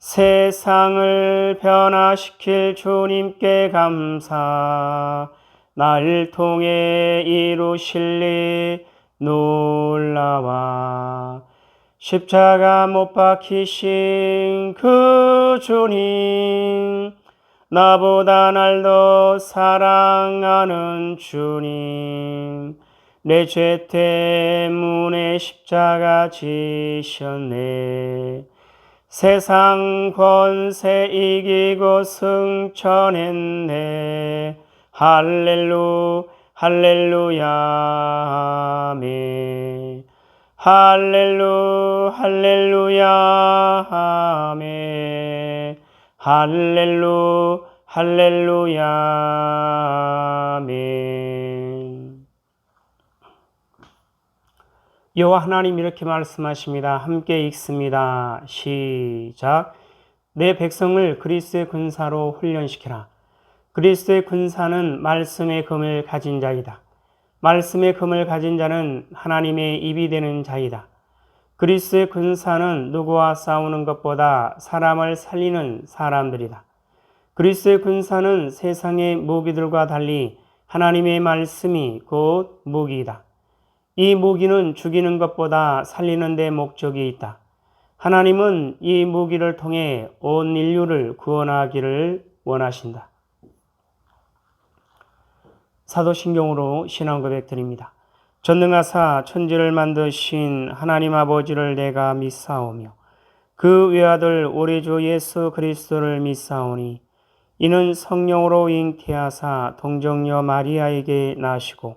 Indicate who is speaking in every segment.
Speaker 1: 세상을 변화시킬 주님께 감사. 날 통해 이루실 일 놀라와. 십자가 못 박히신 그 주님 나보다 날 더 사랑하는 주님 내 죄 때문에 십자가 지셨네 세상 권세 이기고 승천했네. 할렐루 할렐루야 아멘. 할렐루 할렐루야 아멘. 할렐루 할렐루야 아멘 여호와 하나님 이렇게 말씀하십니다. 함께 읽습니다. 시작. 내 백성을 그리스의 군사로 훈련시키라. 그리스의 군사는 말씀의 금을 가진 자이다. 말씀의 금을 가진 자는 하나님의 입이 되는 자이다. 그리스의 군사는 누구와 싸우는 것보다 사람을 살리는 사람들이다. 그리스의 군사는 세상의 무기들과 달리 하나님의 말씀이 곧 무기이다. 이 무기는 죽이는 것보다 살리는 데 목적이 있다. 하나님은 이 무기를 통해 온 인류를 구원하기를 원하신다. 사도신경으로 신앙 고백 드립니다. 전능하사 천지를 만드신 하나님 아버지를 내가 믿사오며 그 외아들 우리 주 예수 그리스도를 믿사오니 이는 성령으로 잉태하사 동정녀 마리아에게 나시고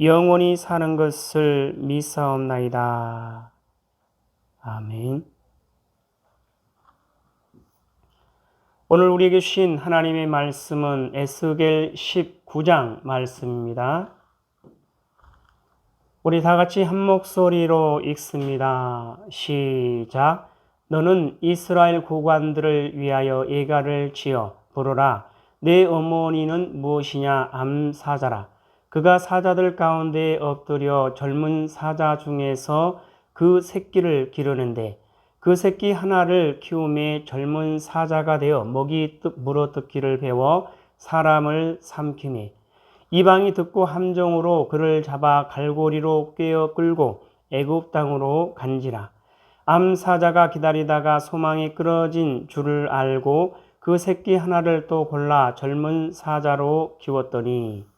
Speaker 1: 영원히 사는 것을 믿사옵나이다. 아멘. 오늘 우리에게 주신 하나님의 말씀은 에스겔 19장 말씀입니다. 우리 다 같이 한 목소리로 읽습니다. 시작. 너는 이스라엘 고관들을 위하여 예가를 지어 부르라. 내 어머니는 무엇이냐 암사자라. 그가 사자들 가운데 엎드려 젊은 사자 중에서 그 새끼를 기르는데 그 새끼 하나를 키움에 젊은 사자가 되어 먹이 물어뜯기를 배워 사람을 삼키매 이방이 듣고 함정으로 그를 잡아 갈고리로 꿰어 끌고 애굽 땅으로 간지라. 암사자가 기다리다가 소망이 끊어진 줄을 알고 그 새끼 하나를 또 골라 젊은 사자로 키웠더니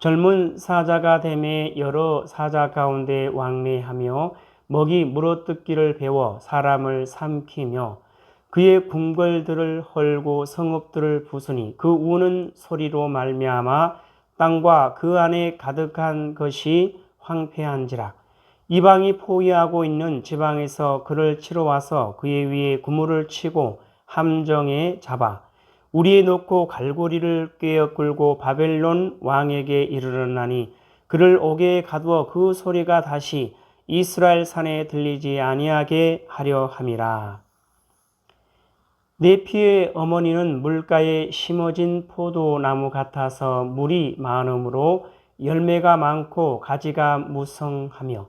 Speaker 1: 젊은 사자가 됨에 여러 사자 가운데 왕래하며 먹이 물어뜯기를 배워 사람을 삼키며 그의 궁궐들을 헐고 성읍들을 부수니 그 우는 소리로 말미암아 땅과 그 안에 가득한 것이 황폐한지라. 이방이 포위하고 있는 지방에서 그를 치러 와서 그의 위에 구물을 치고 함정에 잡아 우리에 놓고 갈고리를 꿰어 끌고 바벨론 왕에게 이르렀나니 그를 옥에 가두어 그 소리가 다시 이스라엘 산에 들리지 아니하게 하려 함이라. 내 피의 어머니는 물가에 심어진 포도나무 같아서 물이 많으므로 열매가 많고 가지가 무성하며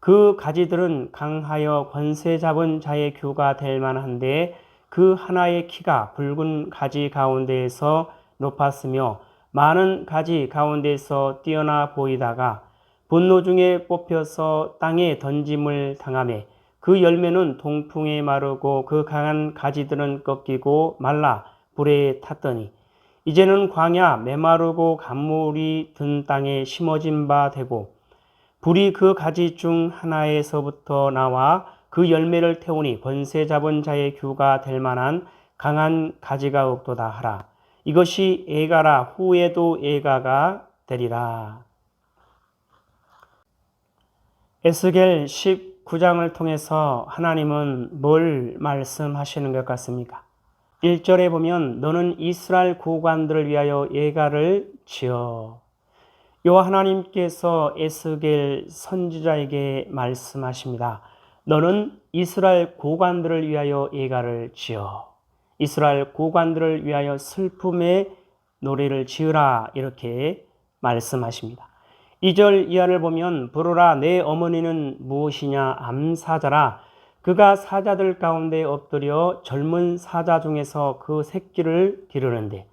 Speaker 1: 그 가지들은 강하여 권세 잡은 자의 규가 될 만한데 그 하나의 키가 붉은 가지 가운데에서 높았으며 많은 가지 가운데서 뛰어나 보이다가 분노 중에 뽑혀서 땅에 던짐을 당함에 그 열매는 동풍에 마르고 그 강한 가지들은 꺾이고 말라 불에 탔더니 이제는 광야 메마르고 간물이 든 땅에 심어진 바 되고 불이 그 가지 중 하나에서부터 나와 그 열매를 태우니 권세 잡은 자의 규가 될 만한 강한 가지가 없도다 하라. 이것이 애가라 후에도 애가가 되리라. 에스겔 19장을 통해서 하나님은 뭘 말씀하시는 것 같습니까? 1절에 보면 너는 이스라엘 고관들을 위하여 예가를 지어 요 하나님께서 에스겔 선지자에게 말씀하십니다. 너는 이스라엘 고관들을 위하여 예가를 지어 이스라엘 고관들을 위하여 슬픔의 노래를 지으라 이렇게 말씀하십니다. 2절 이하를 보면 부르라 내 어머니는 무엇이냐 암사자라 그가 사자들 가운데 엎드려 젊은 사자 중에서 그 새끼를 기르는데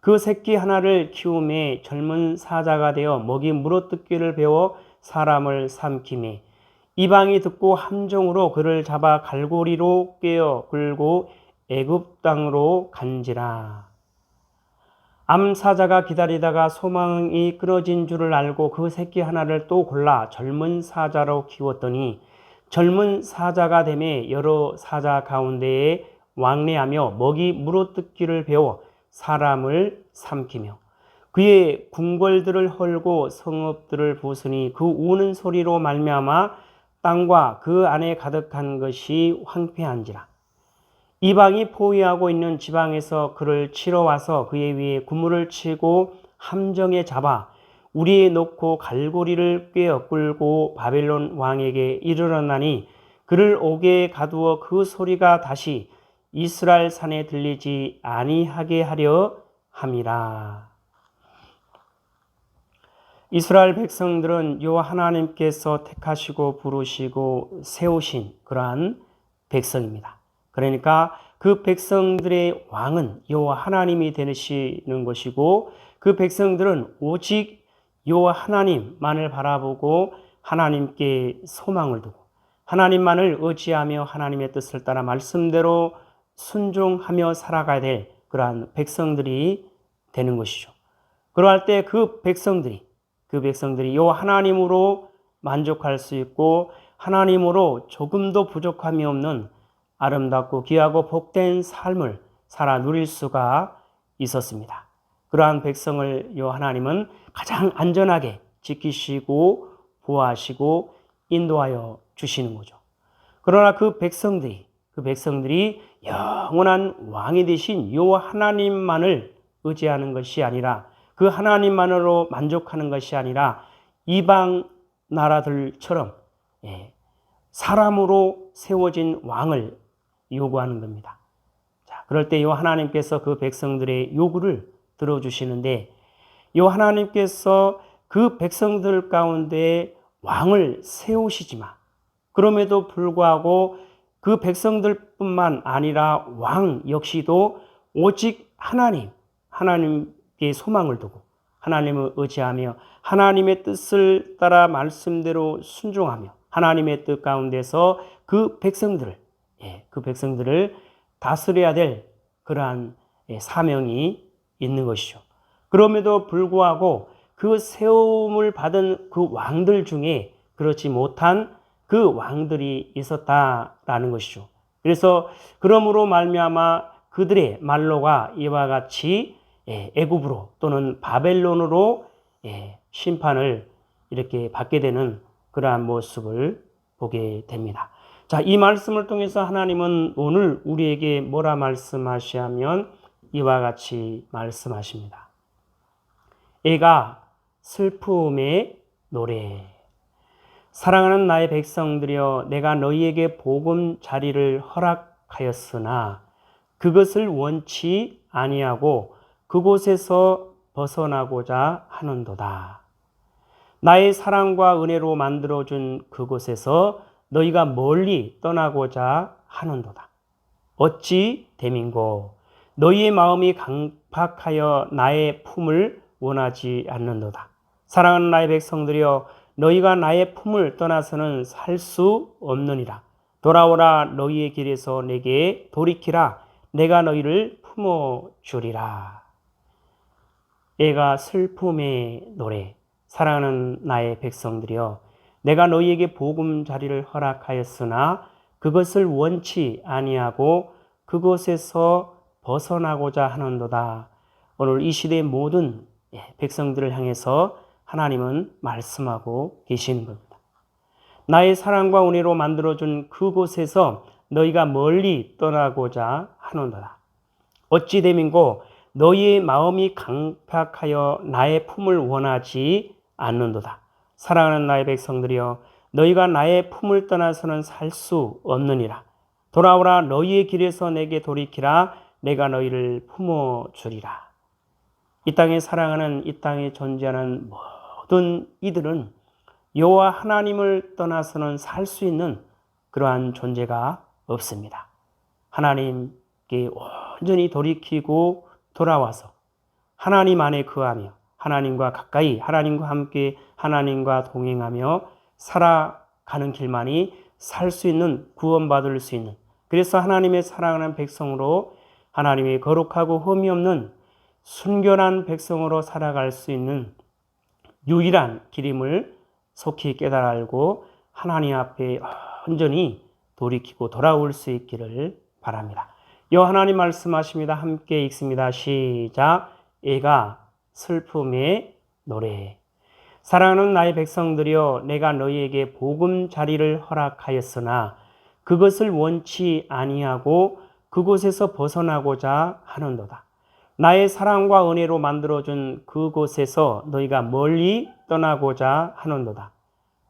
Speaker 1: 그 새끼 하나를 키움에 젊은 사자가 되어 먹이 물어뜯기를 배워 사람을 삼킴에 이방이 듣고 함정으로 그를 잡아 갈고리로 꿰어 굴고 애굽 땅으로 간지라. 암사자가 기다리다가 소망이 끊어진 줄을 알고 그 새끼 하나를 또 골라 젊은 사자로 키웠더니 젊은 사자가 되매 여러 사자 가운데에 왕래하며 먹이 물어뜯기를 배워 사람을 삼키며 그의 궁궐들을 헐고 성읍들을 부수니 그 우는 소리로 말미암아 땅과 그 안에 가득한 것이 황폐한지라 이방이 포위하고 있는 지방에서 그를 치러 와서 그의 위에 구물을 치고 함정에 잡아 우리에 놓고 갈고리를 꿰어 끌고 바벨론 왕에게 이르렀나니 그를 옥에 가두어 그 소리가 다시 이스라엘 산에 들리지 아니하게 하려 함이라. 이스라엘 백성들은 요 하나님께서 택하시고 부르시고 세우신 그러한 백성입니다. 그러니까 그 백성들의 왕은 여호와 하나님이 되시는 것이고 그 백성들은 오직 여호와 하나님만을 바라보고 하나님께 소망을 두고 하나님만을 의지하며 하나님의 뜻을 따라 말씀대로 순종하며 살아가야 될 그러한 백성들이 되는 것이죠. 그러할 때 그 백성들이 그 백성들이 요 하나님으로 만족할 수 있고 하나님으로 조금도 부족함이 없는 아름답고 귀하고 복된 삶을 살아 누릴 수가 있었습니다. 그러한 백성을 요 하나님은 가장 안전하게 지키시고 보호하시고 인도하여 주시는 거죠. 그러나 그 백성들이 그 백성들이 영원한 왕이 되신 요 하나님만을 의지하는 것이 아니라 그 하나님만으로 만족하는 것이 아니라 이방 나라들처럼 예, 사람으로 세워진 왕을 요구하는 겁니다. 자, 그럴 때요 하나님께서 그 백성들의 요구를 들어주시는데 요 하나님께서 그 백성들 가운데 왕을 세우시지만 그럼에도 불구하고 그 백성들뿐만 아니라 왕 역시도 오직 하나님, 하나님 께 소망을 두고 하나님을 의지하며 하나님의 뜻을 따라 말씀대로 순종하며 하나님의 뜻 가운데서 그 백성들을 예, 그 백성들을 다스려야 될 그러한 예, 사명이 있는 것이죠. 그럼에도 불구하고 그 세움을 받은 그 왕들 중에 그렇지 못한 그 왕들이 있었다라는 것이죠. 그래서 그러므로 말미암아 그들의 말로가 이와 같이 예, 애굽으로 또는 바벨론으로 심판을 이렇게 받게 되는 그러한 모습을 보게 됩니다. 자, 이 말씀을 통해서 하나님은 오늘 우리에게 뭐라 말씀하시냐면 이와 같이 말씀하십니다. 애가 슬픔의 노래. 사랑하는 나의 백성들이여 내가 너희에게 복음 자리를 허락하였으나 그것을 원치 아니하고 그곳에서 벗어나고자 하는도다. 나의 사랑과 은혜로 만들어준 그곳에서 너희가 멀리 떠나고자 하는도다. 어찌 대민고 너희의 마음이 강팍하여 나의 품을 원하지 않는도다. 사랑하는 나의 백성들이여 너희가 나의 품을 떠나서는 살 수 없느니라. 돌아오라 너희의 길에서 내게 돌이키라 내가 너희를 품어 주리라. 애가 슬픔의 노래 사랑하는 나의 백성들이여 내가 너희에게 복음 자리를 허락하였으나 그것을 원치 아니하고 그곳에서 벗어나고자 하는도다. 오늘 이 시대의 모든 예, 백성들을 향해서 하나님은 말씀하고 계시는 겁니다. 나의 사랑과 은혜로 만들어준 그곳에서 너희가 멀리 떠나고자 하는도다. 어찌 됨인고 너희의 마음이 강팍하여 나의 품을 원하지 않는도다. 사랑하는 나의 백성들이여 너희가 나의 품을 떠나서는 살 수 없느니라. 돌아오라 너희의 길에서 내게 돌이키라 내가 너희를 품어 주리라. 이 땅에 사랑하는 이 땅에 존재하는 모든 이들은 여호와 하나님을 떠나서는 살 수 있는 그러한 존재가 없습니다. 하나님께 온전히 돌이키고 돌아와서 하나님 안에 거하며 하나님과 가까이 하나님과 함께 하나님과 동행하며 살아가는 길만이 살 수 있는 구원받을 수 있는 그래서 하나님의 사랑하는 백성으로 하나님의 거룩하고 흠이 없는 순결한 백성으로 살아갈 수 있는 유일한 길임을 속히 깨달아 알고 하나님 앞에 온전히 돌이키고 돌아올 수 있기를 바랍니다. 여 하나님 말씀하십니다. 함께 읽습니다. 시작. 애가 슬픔의 노래. 사랑하는 나의 백성들이여 내가 너희에게 복음 자리를 허락하였으나 그것을 원치 아니하고 그곳에서 벗어나고자 하는도다. 나의 사랑과 은혜로 만들어준 그곳에서 너희가 멀리 떠나고자 하는도다.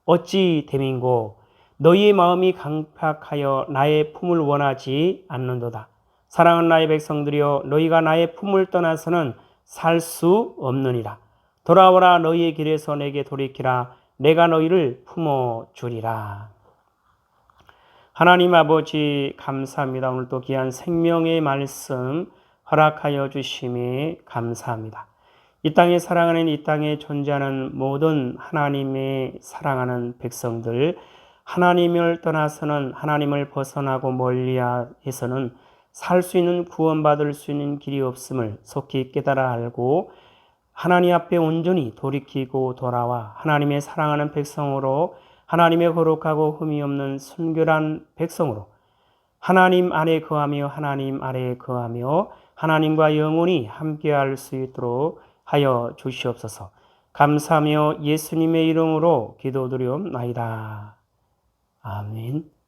Speaker 1: 어찌 됨인고 너희의 마음이 강팍하여 나의 품을 원하지 않는도다. 사랑하는 나의 백성들이여 너희가 나의 품을 떠나서는 살 수 없느니라. 돌아오라 너희의 길에서 내게 돌이키라. 내가 너희를 품어 주리라. 하나님 아버지 감사합니다. 오늘 또 귀한 생명의 말씀 허락하여 주심에 감사합니다. 이 땅에 사랑하는 이 땅에 존재하는 모든 하나님의 사랑하는 백성들 하나님을 떠나서는 하나님을 벗어나고 멀리해서는 살 수 있는 구원받을 수 있는 길이 없음을 속히 깨달아 알고 하나님 앞에 온전히 돌이키고 돌아와 하나님의 사랑하는 백성으로 하나님의 거룩하고 흠이 없는 순결한 백성으로 하나님 안에 거하며 하나님 아래에 거하며 하나님과 영원히 함께할 수 있도록 하여 주시옵소서. 감사하며 예수님의 이름으로 기도드리옵나이다. 아멘.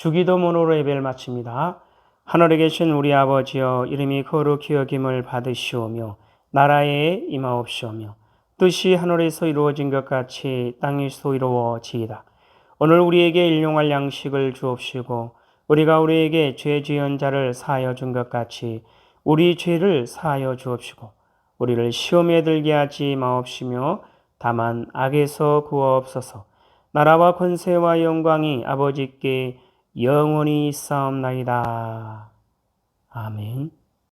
Speaker 1: 주기도문으로 예배를 마칩니다. 하늘에 계신 우리 아버지여 이름이 거룩히 여김을 받으시오며 나라에 임하옵시오며 뜻이 하늘에서 이루어진 것 같이 땅에서도 이루어지이다. 오늘 우리에게 일용할 양식을 주옵시고 우리가 우리에게 죄 지은 자를 사하여 준 것 같이 우리 죄를 사하여 주옵시고 우리를 시험에 들게 하지 마옵시며 다만 악에서 구하옵소서. 나라와 권세와 영광이 아버지께 영원히 있사옵나이다. 아멘.